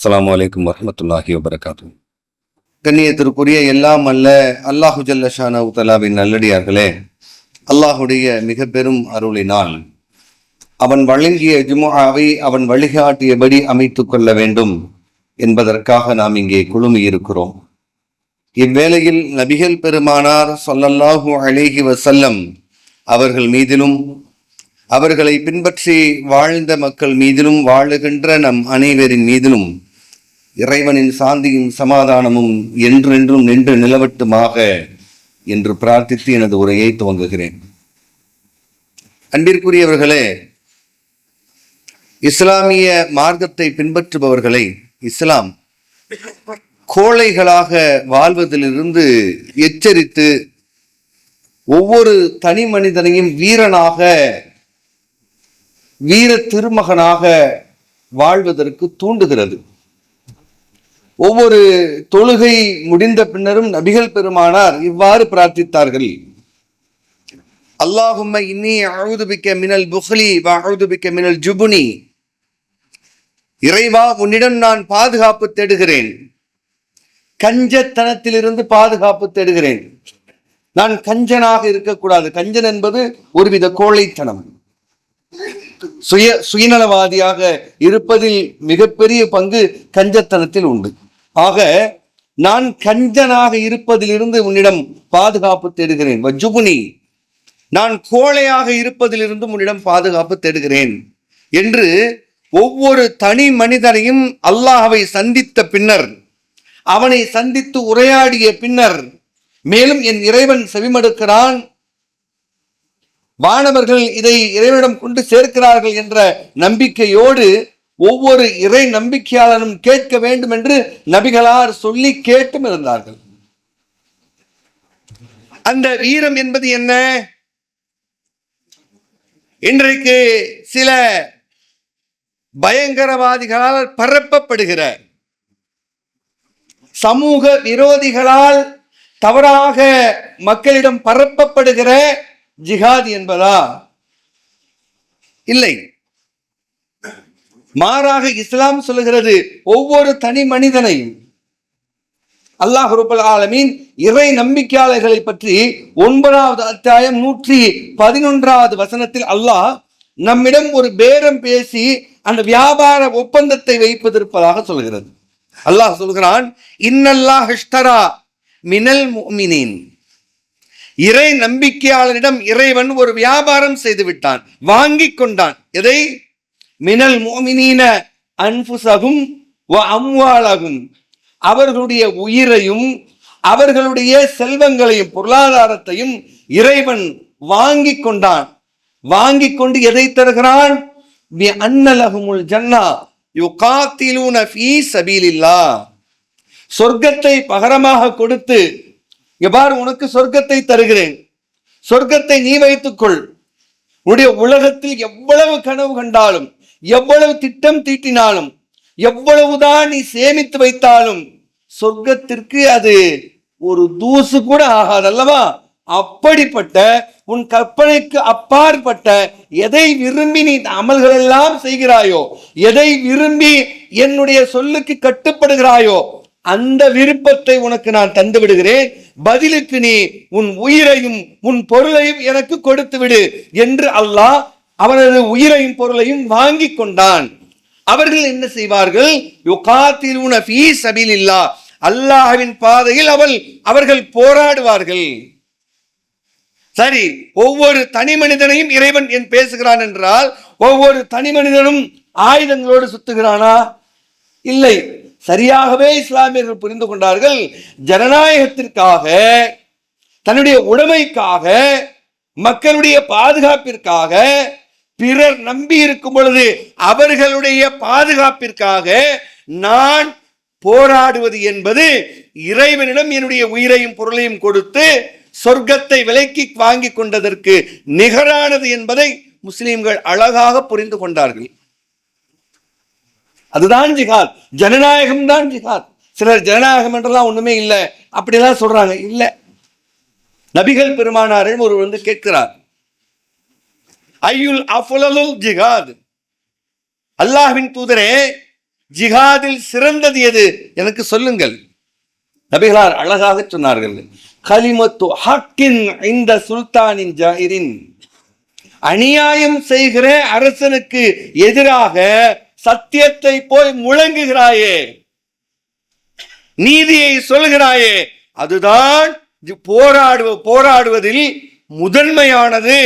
அஸ்லாம் அலைக்கும் வரமத்துல்லாஹி வபரகாத்து கண்ணியத்திற்குரிய எல்லாம் அல்ல அல்லாஹு ஜல்லஷான உத்தலாவின் நல்லடியார்களே அல்லாஹுடைய மிக பெரும் அருளினால் அவன் வழங்கிய ஜுமுஹாவை அவன் வழிகாட்டியபடி அமைத்து கொள்ள வேண்டும் என்பதற்காக நாம் இங்கே குழுமி இருக்கிறோம். இவ்வேளையில் நபிகள் பெருமானார் சொல்லல்லாஹு அழகி வசல்லம் அவர்கள் மீதிலும் அவர்களை பின்பற்றி வாழ்ந்த மக்கள் மீதிலும் வாழுகின்ற நம் அனைவரின் மீதிலும் இறைவனின் சாந்தியும் சமாதானமும் என்றென்றும் நின்று நிலவட்டுமாக என்று பிரார்த்தித்து எனது உரையை துவங்குகிறேன். அன்பிற்குரியவர்களே இஸ்லாமிய மார்க்கத்தை பின்பற்றுபவர்களை இஸ்லாம் கோழைகளாக வாழ்வதிலிருந்து எச்சரித்து ஒவ்வொரு தனி மனிதனையும் வீரனாக வீர திருமகனாக வாழ்வதற்கு தூண்டுகிறது. ஒவ்வொரு தொழுகை முடிந்த பின்னரும் நபிகள் பெருமானார் இவ்வாறு பிரார்த்தித்தார்கள். அல்லாஹும்ம இன்னி அழுதுபிக்க மினல் புஹ்லி அழுதுபிக்க மினல் ஜுபுனி. இறைவா உன்னிடம் நான் பாதுகாப்பு தேடுகிறேன். கஞ்சத்தனத்திலிருந்து பாதுகாப்பு தேடுகிறேன். நான் கஞ்சனாக இருக்கக்கூடாது. கஞ்சன் என்பது ஒருவித கோழைத்தனம். சுய சுயநலவாதியாக இருப்பதில் மிகப்பெரிய பங்கு கஞ்சத்தனத்தில் உண்டு. ஆக நான் கஞ்சனாக இருப்பதிலிருந்து உன்னிடம் பாதுகாப்பு தேடுகிறேன். வஜுகுனி நான் கோழையாக இருப்பதிலிருந்து உன்னிடம் பாதுகாப்பு தேடுகிறேன் என்று ஒவ்வொரு தனி மனிதனையும் அல்லாஹவை சந்தித்த பின்னர் அவனை சந்தித்து உரையாடிய பின்னர் மேலும் என் இறைவன் செவிமடுக்கிறான். வானவர்கள் இதை இறைவனிடம் கொண்டு சேர்க்கிறார்கள் என்ற நம்பிக்கையோடு ஒவ்வொரு இறை நம்பிக்கையாளனும் கேட்க வேண்டும் என்று நபிகளார் சொல்லி கேட்டும் இருந்தார்கள். அந்த வீரம் என்பது என்ன? இன்றைக்கு சில பயங்கரவாதிகளால் பரப்பப்படுகிற சமூக விரோதிகளால் தவறாக மக்களிடம் பரப்பப்படுகிற ஜிஹாத் என்பதா? இல்லை. மாறாக இஸ்லாம் சொல்லுகிறது ஒவ்வொரு தனி மனிதனையும். அல்லாஹ் ரூபல் ஆலமீன் இறை நம்பிக்கையாளர்களை பற்றி ஒன்பதாவது அத்தியாயம் நூற்றி பதினொன்றாவது வசனத்தில் அல்லாஹ் நம்மிடம் ஒரு பேரம் பேசி அந்த வியாபார ஒப்பந்தத்தை வைப்பதிருப்பதாக சொல்கிறது அல்லாஹ் சொல்கிறான் இன்னல்லாஹ் ஹிஷ்டரா மினல் மினின் இறை நம்பிக்கையாளரிடம் இறைவன் ஒரு வியாபாரம் செய்து விட்டான் வாங்கி கொண்டான். எதை? மினல் மோமினீன அன்புசகும் அம்வாளகும். அவர்களுடைய உயிரையும் அவர்களுடைய செல்வங்களையும் பொருளாதாரத்தையும் இறைவன் வாங்கி கொண்டான். வாங்கி கொண்டு எதை தருகிறான்? அன்னலகுமுல் ஜன்னா. யுகாத்திலூன ஃபீ சபீலில்லா சொர்க்கத்தை பகரமாக கொடுத்து எவ்வாறு உனக்கு சொர்க்கத்தை தருகிறேன். சொர்க்கத்தை நீ வைத்துக்கொள் உன்னுடைய உலகத்தில் எவ்வளவு கனவு கண்டாலும் எவ்வளவு திட்டம் தீட்டினாலும் எவ்வளவுதான் நீ சேமித்து வைத்தாலும் சொர்க்கத்திற்கு அது ஒரு தூசு கூட ஆகாது அல்லவா அப்படிப்பட்ட உன் கற்பனைக்கு அப்பாற்பட்ட எதை விரும்பி நீ அமல்கள் எல்லாம் செய்கிறாயோ எதை விரும்பி என்னுடைய சொல்லுக்கு கட்டுப்படுகிறாயோ அந்த விருப்பத்தை உனக்கு நான் தந்து விடுகிறேன் பதிலுக்கு நீ உன் உயிரையும் உன் பொருளையும் எனக்கு கொடுத்து விடு என்று அல்லாஹ் அவனது உயிரையும் பொருளையும் வாங்கி கொண்டான். அவர்கள் என்ன செய்வார்கள்? யுகாத்திலூன ஃபீ சபீலில்லா அல்லாஹ்வின் பாதையில் அவள் அவர்கள் போராடுவார்கள். சரி ஒவ்வொரு தனி மனிதனையும் இறைவன் என் பேசுகிறான் என்றால் ஒவ்வொரு தனி மனிதனும் ஆயுதங்களோடு சுத்துகிறானா? இல்லை. சரியாகவே இஸ்லாமியர்கள் புரிந்து கொண்டார்கள் ஜனநாயகத்திற்காக தன்னுடைய உடைமைக்காக மக்களுடைய பாதுகாப்பிற்காக பிறர் நம்பி இருக்கும் பொழுது அவர்களுடைய பாதுகாப்பிற்காக நான் போராடுவது என்பது இறைவனிடம் என்னுடைய உயிரையும் பொருளையும் கொடுத்து சொர்க்கத்தை விலைக்கு வாங்கி கொண்டதற்கு நிகரானது என்பதை முஸ்லிம்கள் அழகாக புரிந்து கொண்டார்கள். அதுதான் ஜிகாத் ஜனநாயகம் தான் ஜிகாத் சிலர் ஜனநாயகம் என்றெல்லாம் ஒண்ணுமே இல்லை. அப்படிலாம் சொல்றாங்க. இல்லை. நபிகள் பெருமானாரிடம் ஒருவர் வந்து கேட்கிறார். ஐயுல் அஃபுலலுல் ஜிஹாத் அல்லாஹ்வின் தூதரே ஜிஹாதில் சிறந்தது எது எனக்கு சொல்லுங்கள் நபிகளார் அழகாக சொன்னார்கள் கலிமத்து ஹக்கின் இந்த சுல்தானின் ஜாயிரின் அநியாயம் செய்கிற அரசனுக்கு எதிராக சத்தியத்தை போய் முழங்குகிறாயே நீதியை சொல்கிறாயே அதுதான் போராடுவ போராடுவதில் முதன்மையானது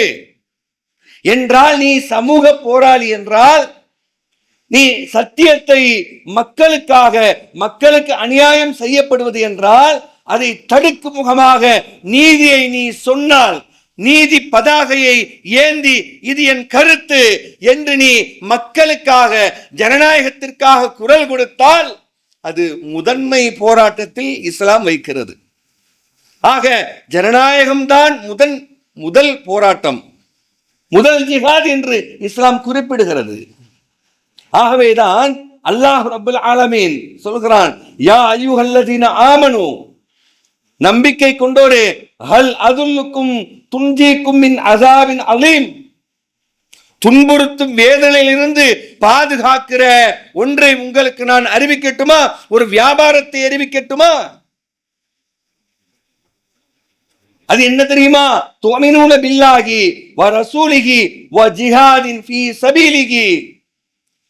என்றால் நீ சமூக போராளி என்றால் நீ சத்தியத்தை மக்களுக்காக மக்களுக்கு அநியாயம் செய்யப்படுவது என்றால் அதை தடுக்கும் முகமாக நீதியை நீ சொன்னால் நீதி பதாகையை ஏந்தி இது என் கருத்து என்று நீ மக்களுக்காக ஜனநாயகத்திற்காக குரல் கொடுத்தால் அது முதன்மை போராட்டத்தில் இஸ்லாம் வைக்கிறது. ஆக ஜனநாயகம்தான் முதன் முதல் போராட்டம். முதல் ஜிஹாத் என்று இஸ்லாம் குறிப்பிடுகிறது. ஆகவேதான் அல்லாஹ் ரபுல் ஆலமீன் சொல்கிறான் யா ஐயுஹல்லதீன ஆமனு. நம்பிக்கை கொண்டோரே ஹல் அதுல்லுக்கும் துஞ்சிக்கும் மின் அசாபின் அலீம். துன்புறுத்தும் வேதனையிலிருந்து பாதுகாக்கிற ஒன்றை உங்களுக்கு நான் அறிவிக்கட்டுமா? ஒரு வியாபாரத்தை அறிவிக்கட்டுமா? அது என்ன தெரியுமா? துவமினூன பில்லாகி வ ரசூலிகி வ ஜிஹாதின் ஃபீ சபீலிகி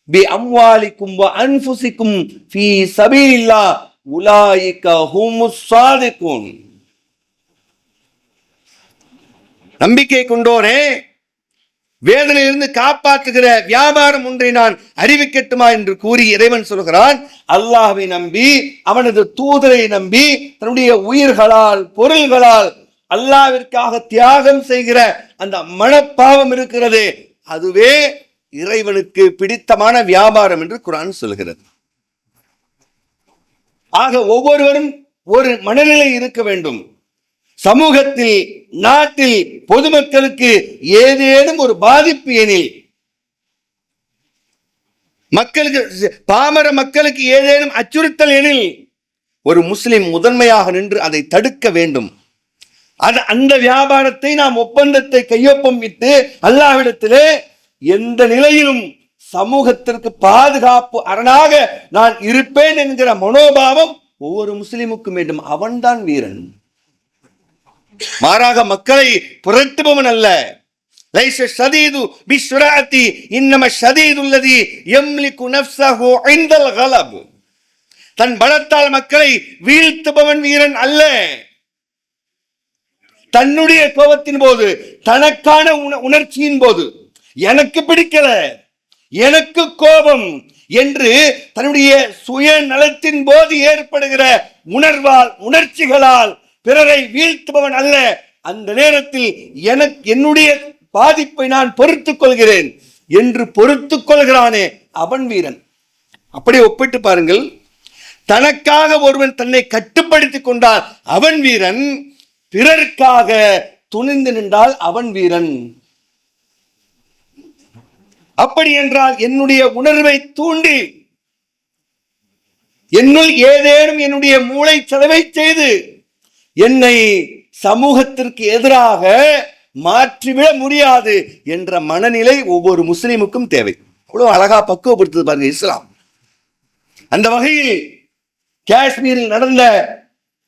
பி அம்வாலிக்கும் வ அன்ஃபுசிக்கும் ஃபீ சபீலில்லா உலாயிக்க ஹுமுஸ் சாதிக்கும் நம்பிக்கை கொண்டோரே வேதனையிலிருந்து காப்பாற்றுகிற வியாபாரம் ஒன்றை நான் அறிவிக்கட்டுமா என்று கூறி இறைவன் சொல்கிறான் அல்லாஹை நம்பி அவனது தூதரை நம்பி தன்னுடைய உயிர்களால் பொருள்களால் அல்லாவிற்காக தியாகம் செய்கிற அந்த மனப்பாவம் இருக்கிறது அதுவே இறைவனுக்கு பிடித்தமான வியாபாரம் என்று குரான் சொல்கிறது. ஆக ஒவ்வொருவரும் ஒரு மனநிலை இருக்க வேண்டும். சமூகத்தில் நாட்டில் பொதுமக்களுக்கு ஏதேனும் ஒரு பாதிப்பு எனில் மக்களுக்கு பாமர மக்களுக்கு ஏதேனும் அச்சுறுத்தல் எனில் ஒரு முஸ்லிம் முதன்மையாக நின்று அதை தடுக்க வேண்டும். அது அந்த வியாபாரத்தை நாம் ஒப்பந்தத்தை கையொப்பம் விட்டு அல்லாவிடத்திலே எந்த நிலையிலும் சமூகத்திற்கு பாதுகாப்பு அரணாக நான் இருப்பேன் என்கிற மனோபாவம் ஒவ்வொரு முஸ்லிமுக்கும் வேண்டும். அவன்தான் வீரன். மாறாக மக்களை புரட்டுபவன் அல்ல. லைச ஷதீது பிஸ்வராத்தி இன்னம ஷதீதுல்லதி எம்லிகு நஃப்ஸஹு இந்தல் தன் பலத்தால் மக்களை வீழ்த்துபவன் வீரன் அல்ல. தன்னுடைய கோபத்தின் போது தனக்கான உண- உணர்ச்சியின் போது. எனக்கு பிடிக்கல. எனக்கு கோபம் என்று தன்னுடைய சுய நலத்தின் போது ஏற்படுகிற உணர்வால் உணர்ச்சிகளால் பிறரை வீழ்த்துபவன் அல்ல. அந்த நேரத்தில் எனக்கு என்னுடைய பாதிப்பை நான் பொறுத்துக் கொள்கிறேன் என்று பொறுத்துக் கொள்கிறானே அவன் வீரன். அப்படி ஒப்பிட்டு பாருங்கள். தனக்காக ஒருவன் தன்னை கட்டுப்படுத்திக் கொண்டால் அவன் வீரன் பிறருக்காக துணிந்து நின்றால் அவன் வீரன். அப்படி என்றால் என்னுடைய உணர்வை தூண்டி என்னுள் ஏதேனும் என்னுடைய மூளை செலவை செய்து என்னை சமூகத்திற்கு எதிராக மாற்றிவிட முடியாது என்ற மனநிலை ஒவ்வொரு முஸ்லீமுக்கும் தேவை. அவ்வளவு அழகா பக்குவப்படுத்துது பாருங்க இஸ்லாம். அந்த வகையில் காஷ்மீரில் நடந்த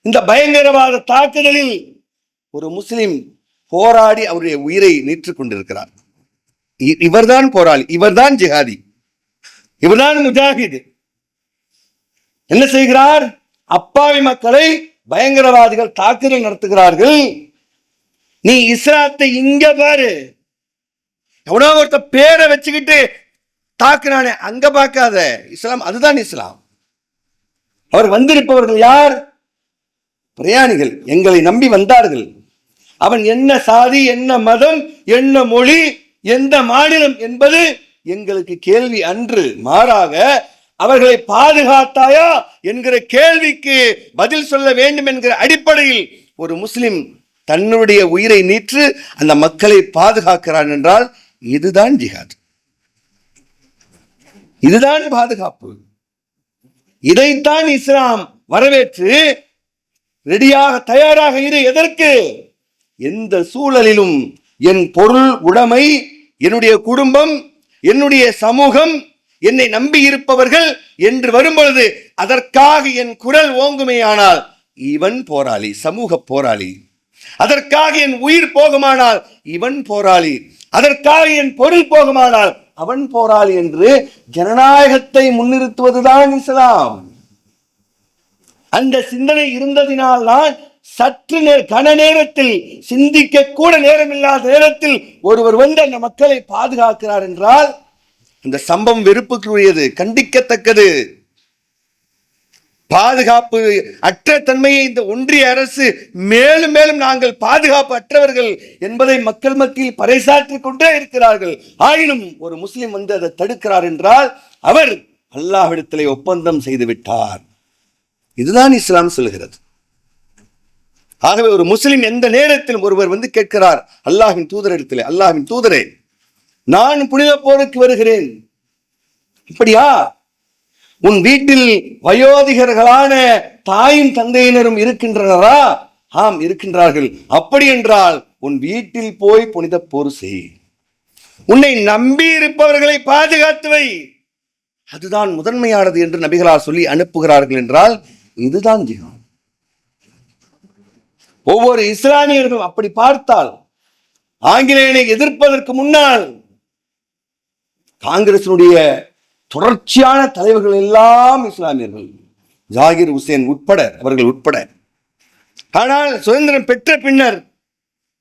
இந்த பயங்கரவாத தாக்குதலில் ஒரு முஸ்லிம் போராடி அவருடைய உயிரை நீற்று கொண்டிருக்கிறார். இ- இவர்தான் போராளி இவர்தான் ஜிஹாதி இவர்தான் முஜாஹிது. என்ன செய்கிறார்? அப்பாவி மக்களை பயங்கரவாதிகள் தாக்குதல் நடத்துகிறார்கள். நீ இஸ்லாத்தை இங்க பாரு. எவனோ ஒருத்த பேரை வச்சுக்கிட்டு தாக்குறானே அங்க பார்க்காத. இஸ்லாம் அதுதான் இஸ்லாம். அவர் வந்திருப்பவர்கள் யார்? பிரயாணிகள் எங்களை நம்பி வந்தார்கள். அவன் என்ன சாதி என்ன மதம் என்ன மொழி எந்த மாநிலம் என்பது எங்களுக்கு கேள்வி அன்று. மாறாக அவர்களை பாதுகாத்தாயா என்கிற கேள்விக்கு பதில் சொல்ல வேண்டும் என்கிற அடிப்படையில் ஒரு முஸ்லிம் தன்னுடைய உயிரை நீற்று அந்த மக்களை பாதுகாக்கிறான் என்றால் இதுதான் ஜிஹாத். இதுதான் பாதுகாப்பு. இதைத்தான் இஸ்லாம் வரவேற்று ரெடியாக தயாராக இரு எதற்கு? எந்த சூழலிலும் என் பொருள் உடைமை என்னுடைய குடும்பம் என்னுடைய சமூகம் என்னை நம்பி இருப்பவர்கள் என்று வரும்பொழுது அதற்காக என் குரல் ஓங்குமேயானால் இவன் போராளி சமூக போராளி. அதற்காக என் உயிர் போகுமானால் இவன் போராளி. அதற்காக என் பொருள் போகுமானால் அவன் போராளி என்று ஜனநாயகத்தை முன்னிறுத்துவதுதான் இஸ்லாம். அந்த சிந்தனை இருந்ததினால்தான் சற்று நேர கன நேரத்தில் சிந்திக்க கூட நேரமில்லாத நேரத்தில் ஒருவர் வந்து அந்த மக்களை பாதுகாக்கிறார் என்றால் இந்த சம்பவம் வெறுப்புக்குரியது கண்டிக்கத்தக்கது. பாதுகாப்பு அற்ற தன்மையை இந்த ஒன்றிய அரசு மேலும் மேலும் நாங்கள் பாதுகாப்பு அற்றவர்கள் என்பதை மக்கள் மத்தியில் பறைசாற்றிக் கொண்டே இருக்கிறார்கள். ஆயினும் ஒரு முஸ்லிம் வந்து அதை தடுக்கிறார் என்றால் அவர் அல்லாஹிடத்திலே ஒப்பந்தம் செய்து விட்டார். இதுதான் இஸ்லாம் சொல்கிறது. ஆகவே ஒரு முஸ்லிம் எந்த நேரத்திலும் ஒருவர் வந்து கேட்கிறார் அல்லாஹின் தூதரிடத்தில் அல்லாஹின் தூதரே நான் புனித போருக்கு வருகிறேன். இப்படியா? உன் வீட்டில் வயோதிகர்களான தாயும் தந்தையினரும் இருக்கின்றனரா? ஆம் இருக்கின்றார்கள். அப்படி என்றால் உன் வீட்டில் போய் புனித போர் செய். உன்னை நம்பி இருப்பவர்களை பாதுகாத்து வை. அதுதான் முதன்மையானது என்று நபிகளார் சொல்லி அனுப்புகிறார்கள் என்றால் இதுதான் ஜிகான் ஒவ்வொரு இஸ்லாமியர்களும் அப்படி பார்த்தால் ஆங்கிலேயனை எதிர்ப்பதற்கு முன்னால் காங்கிரசினுடைய தொடர்ச்சியான தலைவர்கள் எல்லாம் இஸ்லாமியர்கள். ஜாகிர் உசேன் உட்பட அவர்கள் உட்பட. ஆனால் சுதந்திரம் பெற்ற பின்னர்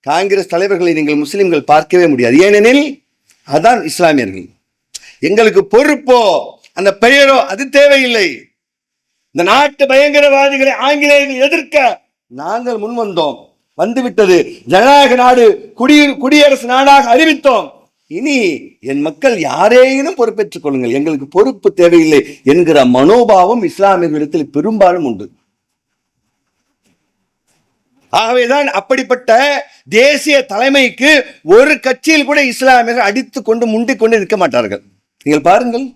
காங்கிரஸ் தலைவர்களை நீங்கள் முஸ்லிம்கள் பார்க்கவே முடியாது. ஏனெனில் அதான் இஸ்லாமியர்கள். எங்களுக்கு பொறுப்போ அந்த பெயரோ அது தேவையில்லை. இந்த நாட்டு பயங்கரவாதிகளை ஆங்கிலேயர்கள் எதிர்க்க நாங்கள் முன் வந்தோம் வந்துவிட்டது. ஜனநாயக நாடு குடி குடியரசு நாடாக அறிவித்தோம். இனி என் மக்கள் யாரேனும் பொறுப்பேற்றுக் கொள்ளுங்கள். எங்களுக்கு பொறுப்பு தேவையில்லை என்கிற மனோபாவம் இஸ்லாமியர்களிடத்தில் பெரும்பாலும் உண்டு. ஆகவேதான் அப்படிப்பட்ட தேசிய தலைமைக்கு ஒரு கட்சியில் கூட இஸ்லாமியர்கள் அடித்துக் கொண்டு முண்டிக் கொண்டு நிற்க மாட்டார்கள். நீங்கள் பாருங்கள்.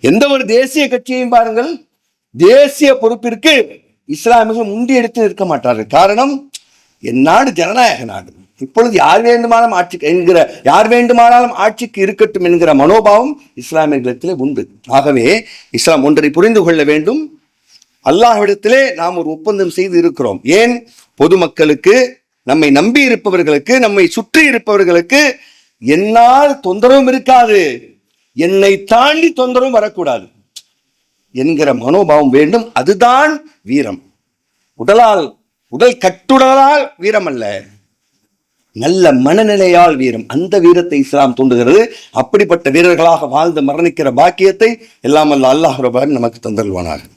எந்த ஒரு தேசிய கட்சியையும் பாருங்கள். தேசிய பொறுப்பிற்கு இஸ்லாமியர்கள் முண்டி எடுத்து நிற்க மாட்டார்கள். காரணம் என் நாடு ஜனநாயக நாடு. இப்பொழுது யார் வேண்டுமானாலும் ஆட்சிக்கு என்கிற யார் வேண்டுமானாலும் ஆட்சிக்கு இருக்கட்டும் என்கிற மனோபாவம் இஸ்லாமியர்களிடத்திலே உண்டு. ஆகவே இஸ்லாம் ஒன்றை புரிந்து கொள்ள வேண்டும். அல்லாஹ்விடத்திலே நாம் ஒரு ஒப்பந்தம் செய்து இருக்கிறோம். ஏன்? பொதுமக்களுக்கு நம்மை நம்பி இருப்பவர்களுக்கு நம்மை சுற்றி இருப்பவர்களுக்கு என்னால் தொந்தரவும் இருக்காது. என்னை தாண்டி தொந்தரவும் வரக்கூடாது. என்கிற மனோபாவம் வேண்டும். அதுதான் வீரம். உடலால் உடல் கட்டுடலால் வீரம் அல்ல நல்ல மனநிலையால் வீரம். அந்த வீரத்தை இஸ்லாம் தூண்டுகிறது. அப்படிப்பட்ட வீரர்களாக வாழ்ந்து மரணிக்கிற பாக்கியத்தை எல்லாம் அல்ல அல்லாஹ் ரபான் நமக்கு தந்தல்வானாக